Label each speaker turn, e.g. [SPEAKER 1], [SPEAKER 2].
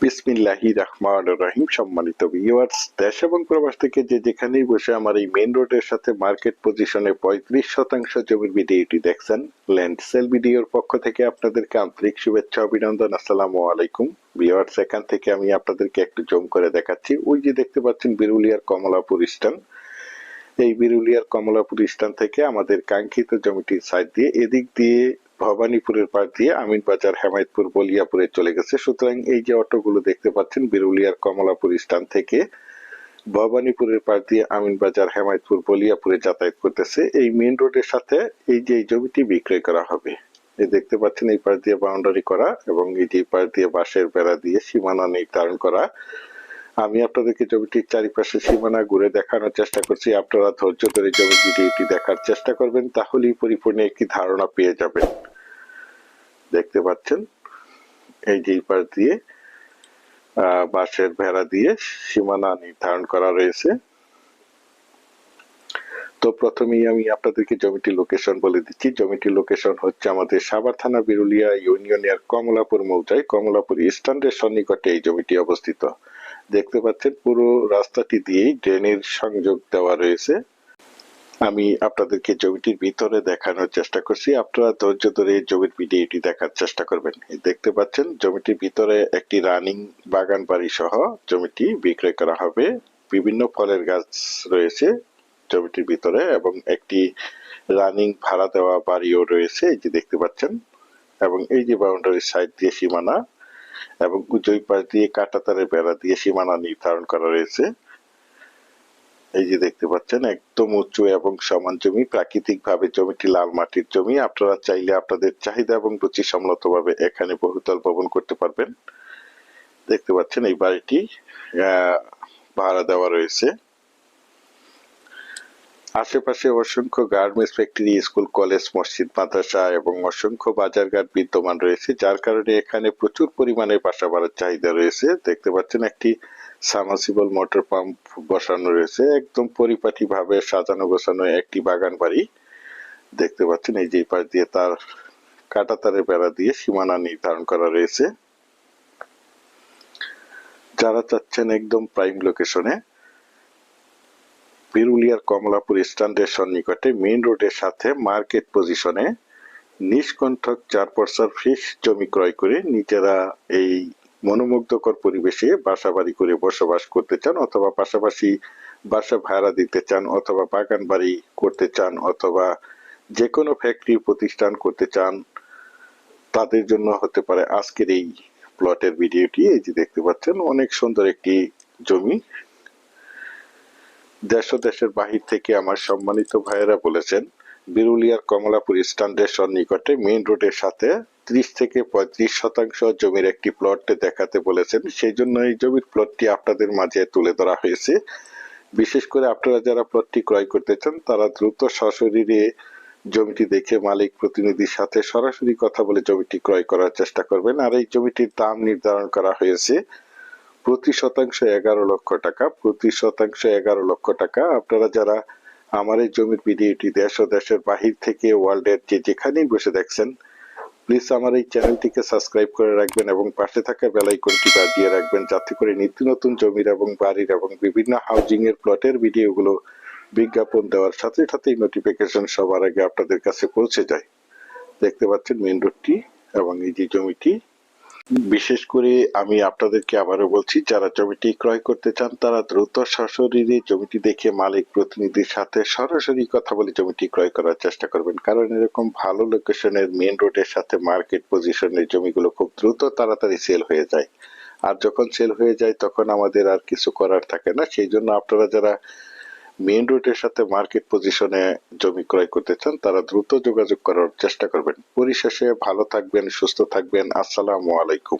[SPEAKER 1] বিসমিল্লাহি রহমান রহিম সম্মানিত ভিউয়ার্স দেশ এবং প্রবাস থেকে যে যেখানেই বসে আমার এই মেইন রোডের সাথে মার্কেট পজিশনে পঁয়ত্রিশ শতাংশ জমির ভিডিওটি দেখছেন ল্যান্ড সেল ভিডিওর পক্ষ থেকে আপনাদেরকে আন্তরিক শুভেচ্ছা, অভিনন্দন, আসসালামু আলাইকুম। ভিউয়ার্স এখান থেকে আমি আপনাদেরকে একটু জম করে দেখাচ্ছি। ওই যে দেখতে পাচ্ছেন বিরুলিয়ার কমলাপুর স্টান এই বিরুলিয়ার কমলাপুর স্থান থেকে আমাদের কাঙ্ক্ষিত জমিটির সাইড দিয়ে এদিক দিয়ে ভবানীপুরের পাশ দিয়ে আমিন বাজার হেমায়তপুর বলিয়াপুরে চলে গেছে। সুতরাং এই যে অটোগুলো দেখতে পাচ্ছেন, বিরুলিয়ার কমলাপুর স্থান থেকে ভবানীপুরের পাশ দিয়ে আমিন বাজার হেমায়তপুর বলিয়াপুরে যাতায়াত করতেছে। এই মেইন রোডের সাথে এই যে জমিটি বিক্রয় করা হবে, এই দেখতে পাচ্ছেন এই পাশ দিয়ে বাউন্ডারি করা এবং এই যে পাশ দিয়ে বাঁশের বেড়া দিয়ে সীমানা নির্ধারণ করা। আমি আপনাদেরকে জমিটির চারিপাশে সীমানা ঘুরে দেখানোর চেষ্টা করছি। আপনারা ধৈর্য ধরে জমি ভিডিওটি দেখার চেষ্টা করবেন, তাহলেই পরিপূর্ণ একটি ধারণা পেয়ে যাবেন। দেখতে পাচ্ছেন। এই যে পাশ দিয়ে বাঁশের ভেড়া দিয়ে সীমানা নির্ধারণ করা রয়েছে। তো প্রথমেই আমি আপনাদেরকে জমিটির লোকেশন বলে দিচ্ছি। জমিটির লোকেশন হচ্ছে আমাদের সাভার থানা বিরুলিয়া ইউনিয়নের কমলাপুর মৌজায় কমলাপুর স্ট্যান্ডের সন্নিকটে এই জমিটি অবস্থিত। দেখতে পাচ্ছেন পুরো রাস্তাটি দিয়েই ড্রেনের সংযোগ দেওয়া রয়েছে। আমি আপনাদেরকে জমিটির ভিতরে দেখানোর চেষ্টা করছি। আপনারা ধৈর্য ধরে জমির ভিডিওটি দেখার চেষ্টা করবেন। দেখতে পাচ্ছেন, জমিটির ভিতরে একটি রানিং বাগান বাড়ি সহ জমিটি বিক্রয় করা হবে। বিভিন্ন ফলের গাছ রয়েছে জমিটির ভিতরে এবং একটি রানিং ভাড়া দেওয়া বাড়িও রয়েছে, এই যে দেখতে পাচ্ছেন। এবং এই যে বাউন্ডারির সাইড দিয়ে সীমানা এবং দুই পাশ দিয়ে কাঁটাতারের বেড়া দিয়ে সীমানা নির্ধারণ করা রয়েছে। এই যে দেখতে পাচ্ছেন, একদম উঁচু এবং সমান জমি প্রাকৃতিক ভাবে জমিটি লাল মাটির জমি। আপনারা চাইলে আপনাদের চাহিদা এবং রুচি সম্মত ভাবে এখানে বহুতল ভবন করতে পারবেন। দেখতে পাচ্ছেন, এই বাড়িটি ভাড়া দেওয়া রয়েছে। আশেপাশে অসংখ্য গার্মেন্টস ফ্যাক্টরি, স্কুল, কলেজ, মসজিদ, মাদ্রাসা এবং অসংখ্য বাজারঘাট বিদ্যমান রয়েছে, যার কারণে এখানে প্রচুর পরিমাণে বাসা বাড়ার চাহিদা রয়েছে। দেখতে পাচ্ছেন, একটি সামাসিবল মোটর পাম্প বসানো রয়েছে। একদম পরিপাটি ভাবে সাজানো গোছানো একটি বাগান বাড়ি। দেখতে পাচ্ছেন এই যে পাশ দিয়ে তার কাটা তারের বেড়া দিয়ে সীমানা নির্ধারণ করা রয়েছে। যারা চাচ্ছেন একদম প্রাইম লোকেশনে বিরুলিয়ার কমলাপুর স্ট্যান্ডের সন্নিকটে মেইন রোডের সাথে মার্কেট পজিশনে নিষ্কণ্ঠক চার পর্সার ফ্রেশ জমি ক্রয় করে নিজেরা এই মনোমুগ্ধকর পরিবেশে বাসা বাড়ি করে বসবাস করতে চান অথবা পাশাপাশি বাসা ভাড়া দিতে চান অথবা বাগান বাড়ি করতে চান অথবা যে কোনো ফ্যাক্টরি প্রতিষ্ঠান করতে চান, তাদের জন্য হতে পারে আজকের এই প্লটের ভিডিওটি। এই যে দেখতে পাচ্ছেন, অনেক সুন্দর একটি জমি। দেশ দেশের বাহির থেকে আমার সম্মানিত ভাইয়েরা বলেছেন, বিরুলিয়ার কমলাপুর স্ট্যান্ডের সন্নিকটে মেইন রোডের সাথে ত্রিশ থেকে পঁয়ত্রিশ শতাংশ জমির একটি প্লট দেখাতে বলেছেন। সেই জন্য এই জমির প্লটটি আপনাদের মাঝে তুলে ধরা হয়েছে। বিশেষ করে আপনারা যারা প্লটটি ক্রয় করতে চান, তারা দ্রুত সশরীরে জমিটি দেখে মালিক প্রতিনিধির সাথে সরাসরি কথা বলে জমিটি ক্রয় করার চেষ্টা করবেন। আর এই জমিটির দাম নির্ধারণ করা হয়েছে প্রতি শতাংশ এগারো লক্ষ টাকা। প্রতি শতাংশ এগারো লক্ষ টাকা। আপনারা যারা আমার এই জমির ভিডিওটি দেশ ও দেশের বাহির থেকে ওয়ার্ল্ডের যে যেখানেই বসে দেখছেন প্লিজ আমার এই চ্যানেলটিকে সাবস্ক্রাইব করে রাখবেন এবং পাশে থাকা বেলাইকনটি বাজিয়ে রাখবেন যাতে করে নিত্য নতুন জমির এবং বাড়ির এবং বিভিন্ন হাউজিং এর প্লটের ভিডিওগুলো বিজ্ঞাপন দেওয়ার সাথে সাথেই নোটিফিকেশন সবার আগে আপনাদের কাছে পৌঁছে যায়। দেখতে পাচ্ছেন মেইন রোডটি এবং এই যে জমিটি বিশেষ করে আমি আপনাদেরকে আবারও বলছি, যারা জমিটি ক্রয় করতে চান, তারা দ্রুত সশরীরে জমিটি দেখে মালিক প্রতিনিধির সাথে সরাসরি কথা বলে জমিটি ক্রয় করার চেষ্টা করবেন। কারণ এরকম ভালো লোকেশনের মেন রোডের সাথে মার্কেট পজিশনের জমিগুলো খুব দ্রুত তাড়াতাড়ি সেল হয়ে যায়। আর যখন সেল হয়ে যায়, তখন আমাদের আর কিছু করার থাকে না। সেই জন্য আপনারা যারা মেইন রোডের সাথে মার্কেট পজিশনে জমি ক্রয় করতে চান, তারা দ্রুত যোগাযোগ করার চেষ্টা করবেন। পরিশেষে ভালো থাকবেন, সুস্থ থাকবেন। আসসালামু আলাইকুম।